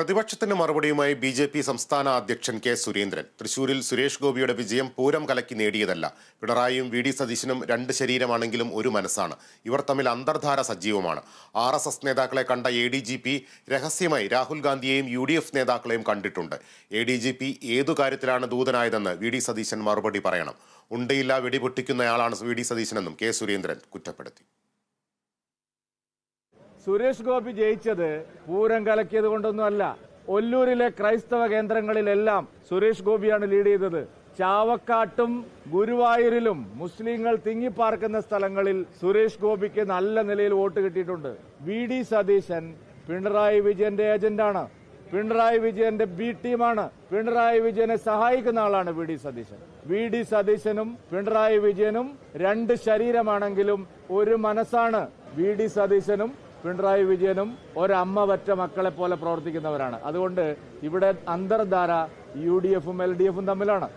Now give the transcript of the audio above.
പ്രതിപക്ഷത്തിന് മറുപടിയുമായി B J P സംസ്ഥാന അധ്യക്ഷൻ കെ സുരേന്ദ്രൻ. തൃശൂരിൽ സുരേഷ് ഗോപിയുടെ വിജയം പൂരം കലക്കി നേടിയതല്ല. പിണറായിയും വി ഡി സതീശനും രണ്ട് ശരീരമാണെങ്കിലും ഒരു മനസ്സാണ്. ഇവർ തമ്മിൽ അന്തർധാര സജീവമാണ്. ആർ എസ് എസ് നേതാക്കളെ കണ്ട എ ഡി ജി പി രഹസ്യമായി രാഹുൽ ഗാന്ധിയെയും യു ഡി എഫ് നേതാക്കളെയും കണ്ടിട്ടുണ്ട്. എ ഡി ജി പി ഏതു കാര്യത്തിലാണ് ദൂതനായതെന്ന് വി ഡി സതീശൻ മറുപടി പറയണം. ഉണ്ടയില്ല വെടിപൊട്ടിക്കുന്നയാളാണ് വി ഡി സതീശനെന്നും കെ സുരേന്ദ്രൻ കുറ്റപ്പെടുത്തി. സുരേഷ് ഗോപി ജയിച്ചത് പൂരം കലക്കിയത് കൊണ്ടൊന്നുമല്ല. ഒല്ലൂരിലെ ക്രൈസ്തവ കേന്ദ്രങ്ങളിലെല്ലാം സുരേഷ് ഗോപിയാണ് ലീഡ് ചെയ്തത്. ചാവക്കാട്ടും ഗുരുവായൂരിലും മുസ്ലിങ്ങൾ തിങ്ങിപ്പാർക്കുന്ന സ്ഥലങ്ങളിൽ സുരേഷ് ഗോപിക്ക് നല്ല നിലയിൽ വോട്ട് കിട്ടിയിട്ടുണ്ട്. വി ഡി സതീശൻ പിണറായി വിജയന്റെ ഏജന്റാണ്. പിണറായി വിജയന്റെ ബി ടീമാണ്. പിണറായി വിജയനെ സഹായിക്കുന്ന ആളാണ് V D Satheesan. V D സതീശനും പിണറായി വിജയനും രണ്ട് ശരീരമാണെങ്കിലും ഒരു മനസ്സാണ് വി ഡി സതീശനും പിണറായി വിജയനും ഒരമ്മ വറ്റ മക്കളെ പോലെ പ്രവർത്തിക്കുന്നവരാണ്. അതുകൊണ്ട് ഇവിടെ അന്തർധാര യു ഡി എഫും എൽ ഡി എഫും തമ്മിലാണ്.